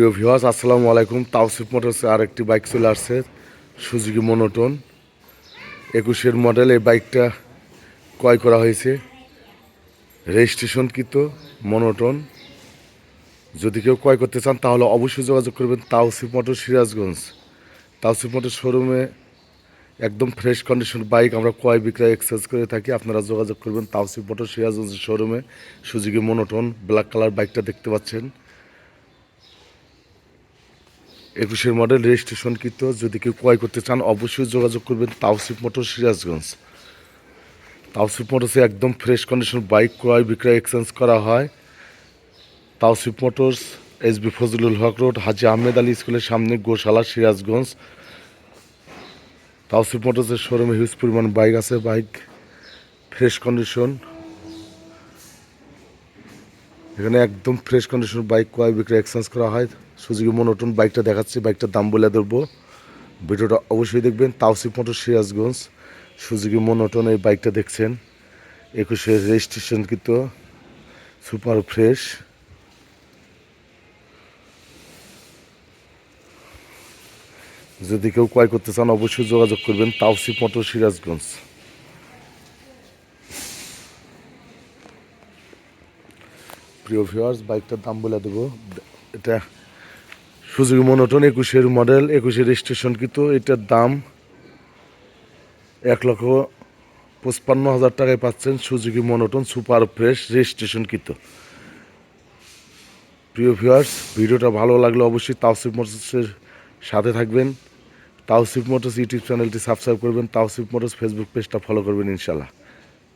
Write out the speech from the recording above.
প্রিয় ভিওয়াস আসসালামু আলাইকুম। তাওসিফ মোটরসে আরেকটি বাইক চলে আসছে, সুজুকি মনোটন। একুশের মডেল এই বাইকটা ক্রয় করা হয়েছে। রেজিস্ট্রেশনকৃত মনোটন। যদি কেউ ক্রয় করতে চান, তাহলে অবশ্যই যোগাযোগ করবেন তাওসিফ মোটর সিরাজগঞ্জ। তাওসিফ মোটর শোরুমে একদম ফ্রেশ কন্ডিশন বাইক আমরা ক্রয়, বিক্রয় এক্সচেঞ্জ করে থাকি। আপনারা যোগাযোগ করবেন তাওসিফ মোটর সিরাজগঞ্জের শোরুমে সুজুকি মনোটন ব্ল্যাক কালার বাইকটা দেখতে পাচ্ছেন। একুশের মডেল রেজিস্ট্রেশন কৃত, যদি কেউ ক্রয় করতে চান, অবশ্যই যোগাযোগ করবেন তাওসিফ মোটর সিরাজগঞ্জ। তাওসিফ মোটরসে একদম ফ্রেশ কন্ডিশন বাইক ক্রয় বিক্রয় এক্সচেঞ্জ করা হয়। Tawsif motors, S B Fazlul Haq road, Haji Ahmed Ali স্কুলের সামনে গোশালা সিরাজগঞ্জ। তাওসিফ মোটরসের শোরুমে হিউজ পরিমাণ বাইক আছে বাইক ফ্রেশ কন্ডিশন এখানে একদম ফ্রেশ কন্ডিশন বাইক ক্রয় বিক্রয় এক্সচেঞ্জ করা হয়। সুজুকি মনোটন বাইকটা দেখাচ্ছি বাইকটার দাম বলে ধরবো। ভিডিওটা অবশ্যই দেখবেন Tawsif motor Sirajganj Suzuki monotone এই বাইকটা দেখছেন। একুশে রেজিস্ট্রেশন কিন্তু সুপার ফ্রেশ যদি কেউ ক্রয় করতে চান, অবশ্যই যোগাযোগ করবেন তাওসিফ মোটর সিরাজগঞ্জ প্রিয় ভিউয়ার্স বাইকটার দাম বলে দেবো। এটা সুজুকি মনোটন একুশের মডেল একুশের রেজিস্ট্রেশন এটার দাম এক লক্ষ পঁচপান্ন হাজার টাকায় পাচ্ছেন Suzuki monotone super fresh registration কিন্তু। প্রিয় ভিউয়ার্স ভিডিওটা ভালো লাগলে অবশ্যই তাওসিফ মোটরসের সাথে থাকবেন। তাওসিফ মোটরস ইউটিউব চ্যানেলটি সাবস্ক্রাইব করবেন। তাওসিফ মোটরস ফেসবুক পেজটা ফলো করবেন ইনশাল্লাহ